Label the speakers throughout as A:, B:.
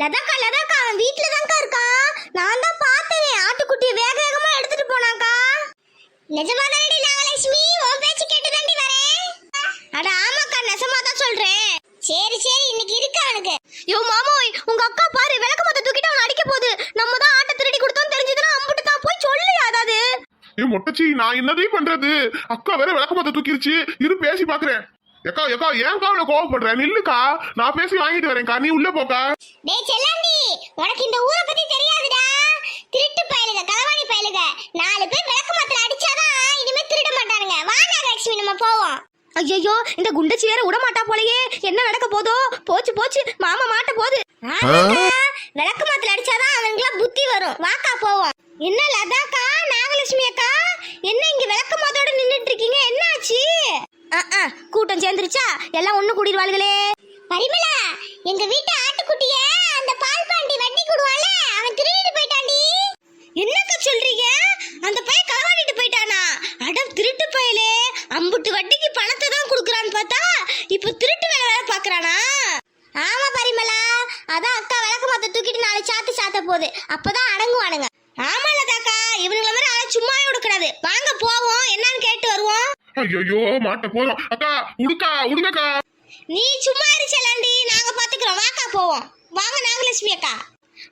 A: லதாக்கா லதாக்கா அவன் வீட்ல தான்க்கா இருக்கான் நான் தான் பார்த்தேனே. ஆட்டுக்குட்டியை வேக வேகமா எடுத்துட்டு போனாக்கா நிஜமா தானடி நாகலட்சுமி உன் பேச்சு கேட்டு தாண்டி வரேன். அட ஆமாக்கா நிஜமா தான் சொல்றேன். சரி சரி இன்னைக்கு இருக்கு அவனுக்கு. யோ மாமோய் உங்க அக்கா பாரு விளக்கு மத்த தூக்கிட்டு அவன் அடிக்க போகுது. நம்ம தான் ஆட்டை திருடி கொடுத்தோம் தெரிஞ்சதுன்னா அம்புட்டு தான் போய் சொல்லு அதாவது
B: ஏ மொட்டச்சி நான் என்னதையும் பண்றது? அக்கா வேற விளக்கமத்த தூக்கிருச்சு. இரு பேசி பாக்குறேன். ஏக்கா ஏக்கா ஏன்க்கா அவளை கோவப்படுற? நில்லுக்கா. நான் பேசி வாங்கிட்டு வரேன்க்கா நீ உள்ள போக்கா.
A: டேய் செல்லாண்டி. உனக்கு இந்த ஊரை பத்தி தெரியாதுடா. திருட்டு பயலுக களவாணி பயலுக. நாலு பேர் விளக்கு மாத்திர அடிச்சாதான் இனிமே திருட மாட்டானுங்க. வா நாகலட்சுமி நம்ம போவோம். ஐயோ இந்த குண்டச்சி வேற விட மாட்டா போலயே. என்ன நடக்க போதோ? போச்சு போச்சு. மாமா மாட்ட போகுது விளக்கு மாத்திர அடிச்சாதான் அவனுக்குலாம் புத்தி வரும். வாக்கா போவோம். என்ன லதாக்கா? நாகலட்சுமி அக்கா? என்ன இங்க விளக்கு மாத்தோட நின்னுட்டு இருக்கீங்க? என்ன ஆச்சு கூட்டம் சேர்ந்துருச்சா? எல்லாம் ஒண்ணு கூடிடுவாளுகளே. பரிமளா எங்க வீட்டு ஆட்டுக்குட்டிய அந்த பால் பாண்டி வட்டி குடுவான்ல அவன் திருடிட்டு போயிட்டான்டி. என்னக்கா சொல்றீங்க? அந்த பையன் களவாடிட்டு போயிட்டானா? அட திருட்டு பயலே. அம்புட்டு வட்டிக்கு பணத்தை தான் குடுக்குறான்னு பார்த்தா இப்போ திருட்டு வேலை வேலை பாக்குறானா ஆமா பரிமளா அதான் அக்கா விளக்கு மத்த தூக்கிட்டு நாளை சாத்து சாத்த போகுது. அப்பதான் அடங்குவானுங்க. ஆமால தாக்கா இவனுங்கள மாதிரி ஆளை சும்மாவே விடக்கூடாது. வாங்க போவோம் என்னன்னு கேட்டு வருவோம்
B: ஐயோ மாட்ட போதும். அக்கா உடுக்கா உடுங்கக்கா.
A: நீ சும்மா இருச்சலாண்டி நாங்க பாத்துக்கிறோம். வாக்கா போவோம். வாங்க நாகலட்சுமி அக்கா.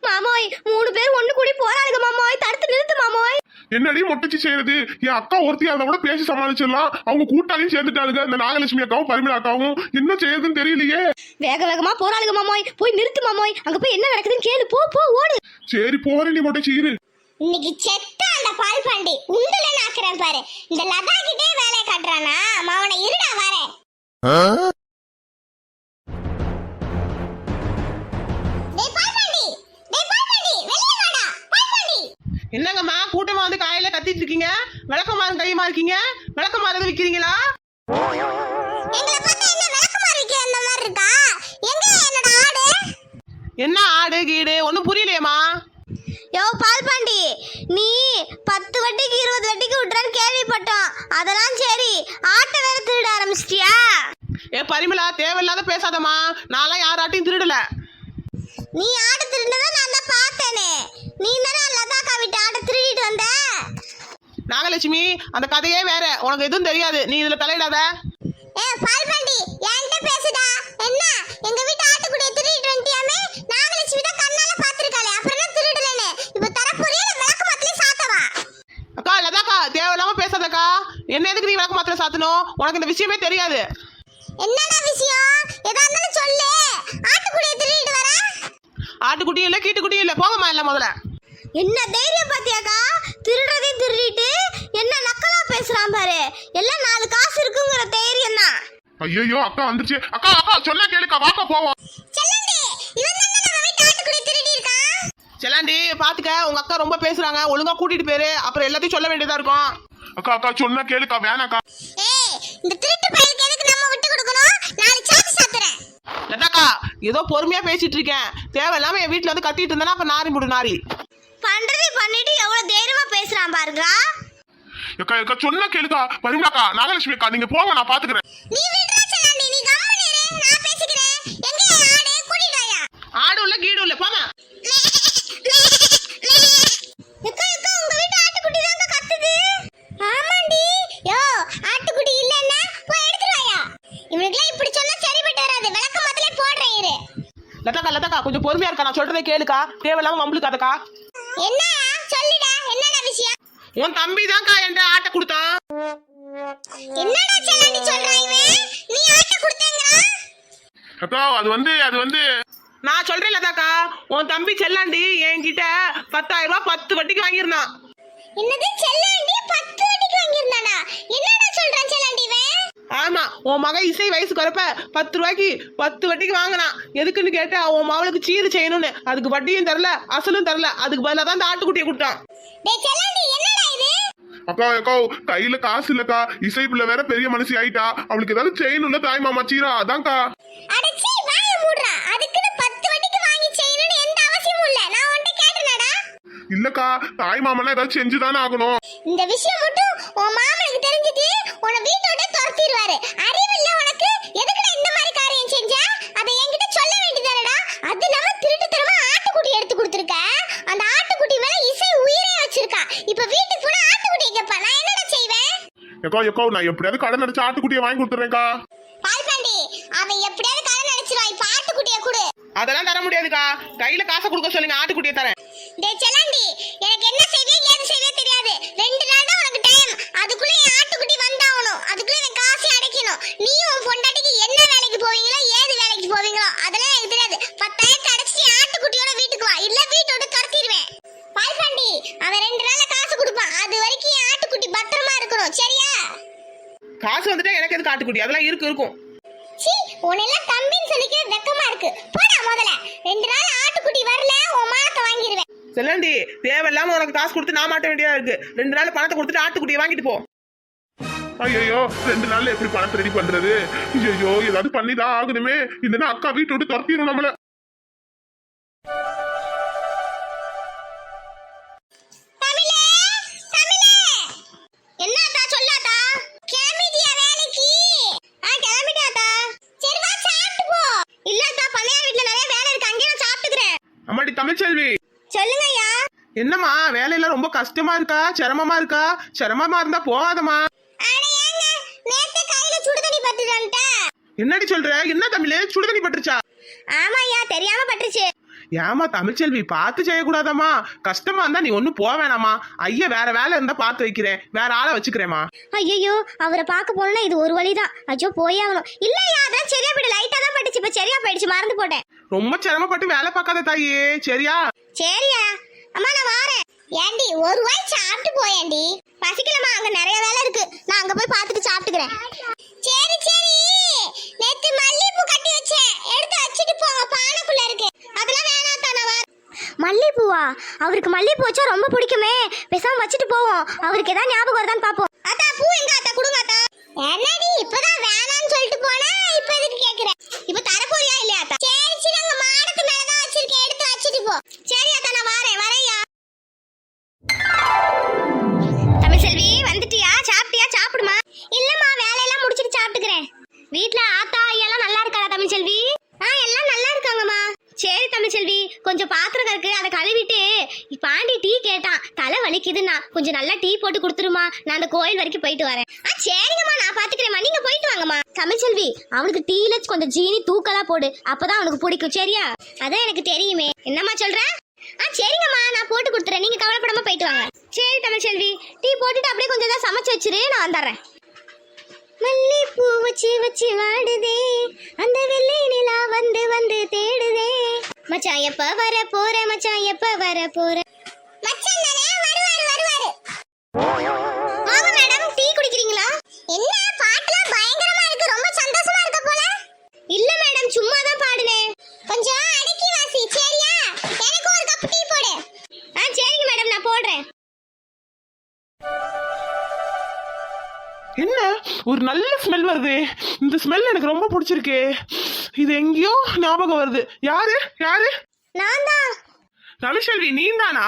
A: மாமோய் மூணு பேர் ஒண்ணு கூடி போறாளுங்க மாமோய். தடுத்து நிறுத்து மாமோய்.
B: என்னடி மொட்டச்சி செய்யறது? என் அக்கா ஒருத்தி அதை கூட பேசி சமாளிச்சிடலாம். அவங்க கூட்டாளியும் சேர்ந்துட்டாளுங்க. இந்த நாகலட்சுமி அக்காவும் பரிமளா அக்காவும். என்ன செய்யறதுன்னு தெரியலையே.
A: வேக வேகமா போறாளுங்க மாமோய். போய் நிறுத்து மாமோய். அங்க போய் என்ன நடக்குதுன்னு கேளு. போ போ ஓடு.
B: சரி போறேன் நீ மொட்டச்சி இரு.
A: இன்னைக்கு செத்த அந்த பால் பாண்டி உண்டுல நாக்குறேன் பாரு. இந்த லதா கிட்டே வேலையை காட்டுறானா? மாவனை இருடா வரேன் டேய் பால் பாண்டி. டேய் பால் பாண்டி வெளிய வாடா. பால் பாண்டி.
C: என்னங்கம்மா கூட்டமா வந்து காலையில கத்திட்டு இருக்கீங்க? விளக்கமாறு கையுமா இருக்கீங்க? விளக்கமாறு விக்கிறீங்களா?
A: எங்களை பார்த்தா என்ன விளக்குமாறு விக்கிற அந்த மாதிரி இருக்கா? எங்க என்னோட ஆடு?
C: என்ன ஆடு கீடு? ஒன்றும் புரியலையேம்மா.
A: யோ பால் பாண்டி நீ பத்து வட்டிக்கு இருபது வட்டிக்கு விட்டுறான்னு கேள்விப்பட்டோம். அதெல்லாம் சரி ஆட்டை வேற திருட ஆரம்பிச்சிட்டியா?
C: ஏ பரிமளா தேவையில்லாத பேசாதம்மா. நான்லாம் யாராட்டையும் திருடல.
A: நீ ஆட்டை திருடினதை நான் தான் பார்த்தேனே. நீ தானே லதாக்கா விட்டு ஆட்டை திருடிட்டு வந்த?
C: நாகலட்சுமி அந்த கதையே வேற. உனக்கு எதுவும் தெரியாது. நீ இதுல தலையிடாத.
A: ஏ பால் பாண்டி என்கிட்ட பேசுடா என்ன எங்க வீட்டு ஆட்டுக்குடியை திருடிட்டு வந்துட்டியாமே நாகலட்சுமி தான் கண்ணால பாத்துருக்காளே அப்புறம் என்ன திருடலன்னு இப்போ தரப்போறியா இல்ல விளக்கு மாத்திலே சாத்தவா
C: அக்கா லதாக்கா தேவையில்லாம பேசாதக்கா என்ன எதுக்கு நீ விளக்க மாத்திரை சாத்தணும்? உனக்கு இந்த விஷயமே தெரியாது.
A: என்னடா விஷயம்? ஏதா இருந்தாலும் சொல்லு. ஆட்டுக்குடியை திருடிட்டு வர.
C: ஆட்டுக்குட்டியும் இல்லை கீட்டுக்குட்டியும் இல்லை. போங்கம்மா இல்லை முதல்ல.
A: என்ன தைரியம் பாத்தியாக்கா? திருடுறதையும் திருடிட்டு என்ன நக்கலா பேசுறான் பாரு. எல்லாம் நாலு காசு இருக்குங்கிற தைரியம் தான்
B: ஐயோ அக்கா வந்துருச்சு. அக்கா அக்கா சொன்னா கேளுக்கா. வாக்கா போவோம்.
A: செல்லண்டி இவன் தானே நம்ம வீட்டு ஆட்டுக்குடி திருடி இருக்கான்?
C: செல்லாண்டி பாத்துக்க. உங்க அக்கா ரொம்ப பேசுறாங்க. ஒழுங்கா கூட்டிட்டு போயிரு. அப்புறம் எல்லாத்தையும் சொல்ல வேண்டியதா இருக்கும்.
B: அக்கா அக்கா சொன்னா கேளுக்கா வேணாக்கா.
A: ஏய் இந்த திருட்டு பையலுக்கு எதுக்கு நம்ம விட்டு கொடுக்கணும்? நாலு சாத்து சாத்துறேன்
C: லதாக்கா ஏதோ பொறுமையா பேசிட்டு இருக்கேன். தேவையில்லாம என் வீட்டுல வந்து கத்திட்டு இருந்தேன்னா அப்ப நாரி முடு நாரி.
A: பண்றதை பண்ணிட்டு எவ்வளவு தைரியமா பேசுறான் பாருங்க.
B: அக்கா அக்கா சொன்னா கேளுக்கா. பரிமளாக்கா நாகலட்சுமி அக்கா நீங்க போங்க நான் பாத்துக்கிறேன்.
A: நீ விடுறா செல்லண்டி நீ கம்முனு இரு நான் பேசிக்கிறேன் எங்க என் ஆடு கூட்டிட்டு வாயா
C: ஆடு இல்ல கீடு இல்ல போங்க
A: எக்கா எக்கா உங்க வீட்டு ஆட்டுக்குட்டி தாங்க கத்துது ஆமாண்டி யோ ஆட்டுக்குட்டி இல்லன்னா போய் எடுத்துட்டு வாயா இவனுக்குலாம் இப்படி சொன்னா சரிப்பட்டு வராது விளக்க மத்தலே போடுறேன் இரு
C: லதாக்கா லதாக்கா கொஞ்சம் சொல்றதை கேளுக்கா. தேவையில்லாம மம்பளுக்காதக்கா
A: என்ன? சொல்லுடா. என்னடா விஷயம்?
C: உன் தம்பி தான்க்கா என்ற ஆட்டை கொடுத்தான்.
A: என்னடா செல்லாண்டி சொல்றான் இவன்? நீ ஆட்ட கொடுத்தேங்கறான்
B: அக்கா அது வந்து அது வந்து.
C: நான் சொல்றேன் லதாக்கா உன் தம்பி செல்லாண்டி என்கிட்ட பத்தாயிரம் ரூபாய் பத்து வட்டிக்கு வாங்கியிருந்தான்.
A: என்னது? செல்லாண்டி?
C: ஆமா உன் மகன் இசை வயசு குறைப்ப பத்து ரூபாய்க்கு பத்து வட்டிக்கு வாங்கினான். எதுக்குன்னு கேட்டா உன் மாவளுக்கு சீர் செய்யணும்னு. அதுக்கு வட்டியும் தரல அசலும் தரல. அதுக்கு பதிலாக தான் இந்த ஆட்டுக்குட்டியை கொடுத்தான்.
B: அக்கா அக்கா கையில காசு இல்லக்கா. இசை பிள்ளை வேற பெரிய மனுஷி ஆயிட்டா. அவளுக்கு ஏதாவது செய்யணும்னு தாய் மாமா சீரா அதான்க்கா.
A: அடச்சி வாய
B: இல்லக்கா தாய் மாமனா ஏதாவது செஞ்சுதானே ஆகணும்.
A: இந்த விஷயம் மட்டும் உன் மாமனுக்கு தெரிஞ்சிட்டு உன்னை வீட்டை விட்டு துரத்திடுவாரு. அறிவில்ல உனக்கு. எதுக்குடா இந்த மாதிரி காரியம் செஞ்ச? அதை என்கிட்ட சொல்ல வேண்டியதானடா? அது நம்ம திருட்டுத்தனமா ஆட்டுக்குட்டி எடுத்து கொடுத்துருக்க. அந்த ஆட்டுக்குட்டி மேல இசை உயிரே வச்சிருக்கா. இப்ப வீட்டுக்கு போனா ஆட்டுக்குட்டி கேப்பா நான் என்னடா செய்வேன்?
B: எக்கோ எக்கோ நான் எப்படியாவது கடன் அடிச்சு ஆட்டுக்குட்டியை வாங்கி கொடுத்துறேன்க்கா.
A: பால்பாண்டி அவன் எப்படியாவது கடன் அடிச்சிருவான் இப்ப ஆட்டுக்குட்டிய கொடு.
C: அதெல்லாம் தர முடியாதுக்கா. கையில காசை கொடுக்க சொல்லுங்க ஆட்டுக்குட்டியை தரேன்.
A: டேய் செல்லாண்டி எனக்கு என்ன செய்வே ஏது செய்வே தெரியாது ரெண்டு நாள் தான் உனக்கு டைம் அதுக்குள்ள என் ஆட்டுக்குட்டி வந்தாகணும். அதுக்குள்ள எனக்கு காசை அடைக்கணும். நீயும் உன் பொண்டாட்டிக்கு என்ன வேலைக்கு போவீங்களோ ஏது வேலைக்கு போவீங்களோ அதெல்லாம் எனக்கு தெரியாது. பத்தாயிரத்தை அடைச்சி என் ஆட்டுக்குட்டியோட வீட்டுக்கு வா. இல்ல வீட்டோட துரத்திடுவேன். பால்பாண்டி அவன் ரெண்டு நாள்ல காசு கொடுப்பான். அது வரைக்கும் என் ஆட்டுக்குட்டி பத்திரமா இருக்கணும். சரியா?
C: காசு வந்துட்டா எனக்கு எதுக்கு ஆட்டுக்குட்டி? அதெல்லாம் இருக்கு இருக்கும்.
A: சீ உன்னெல்லாம் தம்பின்னு சொல்லிக்க வெக்கமா இருக்கு. போடா முதல்ல. ரெண்டு நாள் ஆட்டுக்குட்டி வரல உன் மானத்தை வாங்கிடுவேன்
C: செல்லண்டி தேவையில்லாம உனக்கு காசு கொடுத்து நான் மாட்ட வேண்டியதா இருக்கு. ரெண்டு நாள் பணத்தை கொடுத்துட்டு ஆட்டுக்குட்டியை வாங்கிட்டு போ.
B: ஐயோ ரெண்டு நாள்ல எப்படி பணத்தை ரெடி பண்றது? ஐயோ ஏதாவது பண்ணிதான் ஆகணுமே. இல்லைன்னா அக்கா வீட்டை விட்டு துரத்திடும் நம்மள.
C: அம்மாடி தமிழ்ச்செல்வி
A: சொல்லுங்க ஐயா
C: என்னம்மா வேலையெல்லாம் ரொம்ப கஷ்டமா இருக்கா? சிரமமா இருக்கா? சிரமமா இருந்தா போகாதம்மா.
A: அட ஏங்க நேத்து கையில சுடு தண்ணி பட்டுதான்ட்டா
C: என்னடி சொல்ற? என்ன தமிழ்? சுடுதண்ணி பட்டுருச்சா?
A: ஆமா ஐயா தெரியாம பட்டுருச்சு.
C: ஏமா தமிழ்ச்செல்வி பார்த்து செய்யக்கூடாதம்மா. கஷ்டமா இருந்தா நீ ஒன்னும் போக வேணாமா ஐயா வேற வேலை இருந்தா பார்த்து வைக்கிறேன். வேற ஆளை வச்சுக்கிறேம்மா.
A: ஐயோ அவரை பார்க்க போனா இது ஒரு வழிதான் ஐயோ போயே ஆகணும். இல்லையா அதான் சரியா போயிடு. லைட்டா தான் பட்டுச்சு. இப்ப சரியா போயிடுச்சு. மறந்து போட்டேன்.
C: ரொம்ப சிரமப்பட்டு வேலை பார்க்காத தாயே. சரியா?
A: சரியா. அம்மா நான் வாரேன். ஏண்டி ஒரு வாய் சாப்பிட்டு போயேண்டி பசிக்கலமா அங்க நிறைய வேலை இருக்கு. நான் அங்க போய் பார்த்துட்டு சாப்பிட்டுக்கிறேன். சரி சரி. நேத்து மல்லிகைப்பூ கட்டி வச்சேன். எடுத்து வச்சுட்டு போங்க பானைக்குள்ள இருக்கு. அதெல்லாம் வேணாம் தானவா மல்லிகைப்பூவா அவருக்கு மல்லிகைப்பூ வச்சா ரொம்ப பிடிக்குமே. பேசாம வச்சுட்டு போவோம். அவருக்கு ஏதாவது ஞாபகம் வருதான்னு பாப்போம் அத்தா பூ எங்க அத்தா? கொடுங்க அத்தா. என்னடி இப்பதான் வேணாம்னு நான் அந்த கோயில் வரைக்கும் போயிட்டு வரேன். ஆ சரிங்கம்மா நான் பாத்துக்கிறேம்மா. நீங்க போயிட்டு வாங்கம்மா. தமிழ்செல்வி அவனுக்கு டீல கொஞ்சம் ஜீனி தூக்கலா போடு. அப்பதான் அவனுக்கு பிடிக்கும் சரியா? அதான் எனக்கு தெரியுமே. என்னம்மா சொல்ற? ஆ சரிங்கம்மா நான் போட்டு கொடுத்துறேன். நீங்க கவலைப்படாம போயிட்டு வாங்க. சரி தமிழ்செல்வி டீ போட்டுட்டு அப்படியே கொஞ்சம் தான் சமைச்சு வச்சிரு நான் வந்துடுறேன். மல்லிப்பூ வச்சு வச்சு வாடுதே. அந்த வெள்ளை நிலா வந்து வந்து தேடுதே. மச்சான் எப்ப வர போற? மச்சான் எப்ப வர போற? மச்சான் எனக்கு
C: ரொம்ப பிடிச்சிருக்கு. இது எங்கேயோ ஞாபகம் வருது. யாரு? யாரு?
A: நான் தான்
C: தமிழ்செல்வி நீ தானா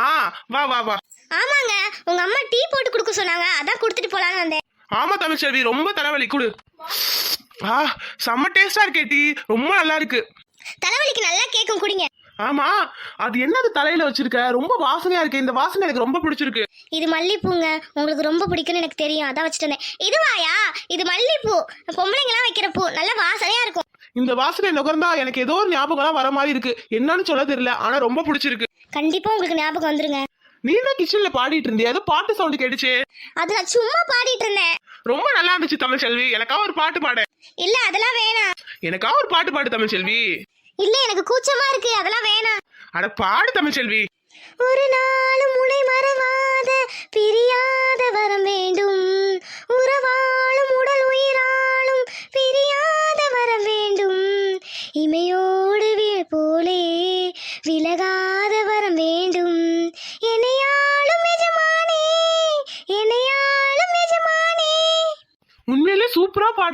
C: வா வா வா.
A: ஆமாங்க. உங்க அம்மா டீ போட்டு கொடுக்க சொன்னாங்க. அதான் கொடுத்துட்டு போலான்னு வந்தேன்.
C: ஆமா தமிழ்செல்வி ரொம்ப தலைவலி. கொடு. ஆ செம்ம டேஸ்டா இருக்கே டீ. ரொம்ப நல்லா இருக்கு.
A: தலைவலிக்கு நல்லா கேட்கும் குடிங்க.
C: ஆமா அது என்னது தலையில வச்சிருக்க? ரொம்ப வாசனையா இருக்கு இந்த வாசனை எனக்கு ரொம்ப பிடிச்சிருக்கு.
A: இது மல்லிப்பூங்க. உங்களுக்கு ரொம்ப பிடிக்கும்னு எனக்கு தெரியும். அதான் வச்சுட்டு வந்தேன். இதுவாயா இது மல்லிப்பூ. பொம்பளைங்கலாம் வைக்கிற பூ. நல்ல வாசனையா இருக்கும்.
C: இந்த வாசனை நுகர்ந்தா எனக்கு ஏதோ ஒரு ஞாபகம்லாம் வர மாதிரி இருக்கு. என்னன்னு சொல்ல தெரியல ஆனா ரொம்ப பிடிச்சிருக்கு.
A: கண்டிப்பா உங்களுக்கு ஞாபகம் வந்துருங்க.
C: நீ தான் கிச்சன்ல பாடிட்டு இருந்தியா? ஏதோ பாட்டு சவுண்ட் கேட்டுச்சு.
A: அது நான் சும்மா பாடிட்டு இருந்தேன்.
C: ரொம்ப நல்லா இருந்துச்சு தமிழ்செல்வி எனக்கா ஒரு பாட்டு பாடு.
A: இல்ல அதெல்லாம் வேணாம்.
C: எனக்கா ஒரு பாட்டு பாடு தமிழ்செல்வி
A: இல்ல எனக்கு கூச்சமா இருக்கு. அதெல்லாம் வேணாம்.
C: அட பாடு தமிழ்செல்வி
A: ஒரு நாளும் உனை மறவாத பிரியாத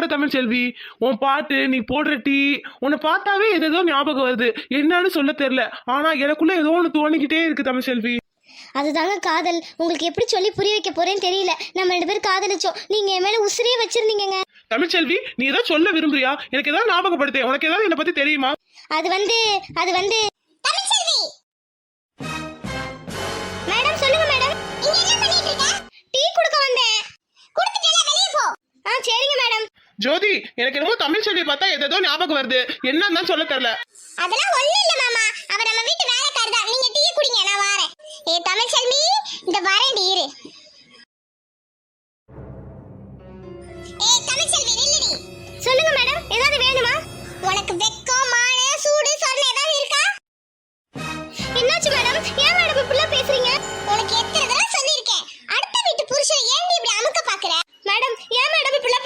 C: பாடுற தமிழ்செல்வி உன் பாட்டு நீ போடுற டீ உன்னை பார்த்தாவே ஏதேதோ ஞாபகம் வருது. என்னன்னு சொல்ல தெரியல. ஆனா எனக்குள்ள ஏதோ ஒன்று தோணிக்கிட்டே இருக்கு தமிழ்செல்வி
A: அதுதாங்க காதல். உங்களுக்கு எப்படி சொல்லி புரிய வைக்க போறேன்னு தெரியல. நம்ம ரெண்டு பேரும் காதலிச்சோம். நீங்க என் மேல உசிரியே வச்சிருந்தீங்கங்க.
C: தமிழ்ச்செல்வி நீ ஏதாவது சொல்ல விரும்புறியா? எனக்கு ஏதாவது ஞாபகப்படுத்தேன் உனக்கு ஏதாவது என்னை பத்தி தெரியுமா?
A: அது வந்து அது வந்து மேடம் சொல்லுங்க மேடம். டீ குடுக்க வந்தேன். ஆ சரிங்க மேடம்.
C: ஜோதி எனக்கு என்னமோ தமிழ்ச்செல்வியை பார்த்தா ஏதோ ஞாபகம் வருது. என்னன்னு தான் சொல்ல தெரியல.
A: அதெல்லாம் ஒண்ணு இல்ல மாமா. அவ நம்ம வீட்டு வேலைக்காரி தான். நீங்க டீ குடிங்க நான் வரேன். ஏ தமிழ் செல்வி இந்த வரேன் இரு. ஏ தமிழ் செல்வி நில்லுடி சொல்லுங்க மேடம் ஏதாவது வேணுமா? உனக்கு வெக்கம் மான சூடு சொன்ன ஏதாவது இருக்கா? என்னாச்சு மேடம்? ஏன் மேடம் இப்படிலாம் பேசுறீங்க? உனக்கு எத்தனை தடவை சொல்லியிருக்கேன். அடுத்த வீட்டு புருஷன் ஏன் இப்படி அமுக்க பாக்குற மேடம் ஏன் மேடம் இப்படிலாம்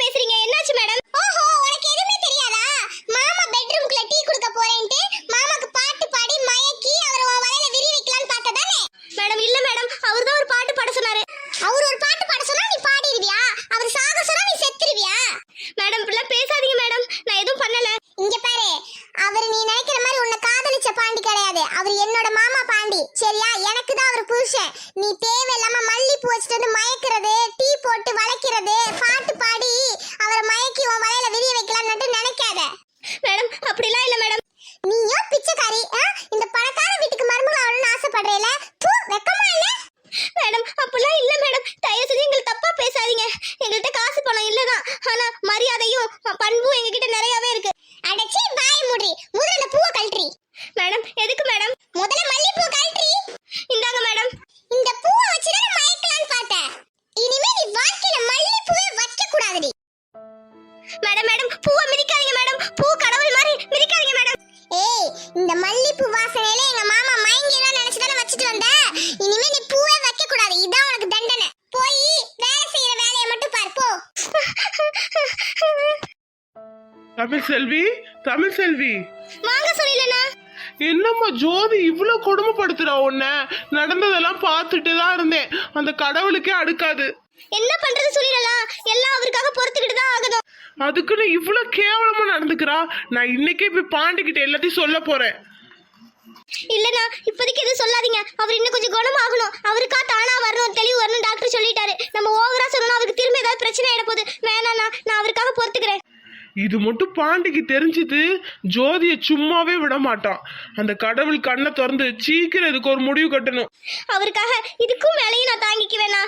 C: தமிழ்செல்வி தமிழ்செல்வி
A: வாங்க சொல்லிலனா
C: என்னம்மா ஜோதி இவ்வளவு கொடுமைப்படுத்துறா உன்ன? நடந்ததெல்லாம் பார்த்துட்டு தான் இருந்தேன். அந்த கடவுளுக்கே அடுக்காது.
A: என்ன பண்றது சொல்லிடலாம் எல்லாம் அவருக்காக பொறுத்துக்கிட்டு தான் ஆகணும்.
C: அதுக்குன்னு இவ்வளவு கேவலமா நடந்துக்கிறா? நான் இன்னைக்கே போய் பாண்டிக்கிட்ட எல்லாத்தையும் சொல்ல போறேன்.
A: இல்லனா இப்போதைக்கு எதுவும் சொல்லாதீங்க. அவர் இன்னும் கொஞ்சம் குணமாகணும். அவருக்கா தானா வரணும் தெளிவு வரணும் டாக்டர் சொல்லிட்டாரு. நம்ம ஓவரா சொன்னா அவருக்கு திரும்ப ஏதாவது பிரச்சனை ஆயிட போகுது வேணாண்ணா நான் அவருக்காக பொறுத்துக்கிறேன்.
C: இது மட்டும் பாண்டிக்கு தெரிஞ்சது ஜோதியை சும்மாவே விட மாட்டான் அந்த கடவுள் கண்ணை திறந்து சீக்கிரம் இதுக்கு ஒரு முடிவு கட்டணும்.
A: அவருக்காக இதுக்கும் மேலேயும் நான் தாங்கிக்குவேனா?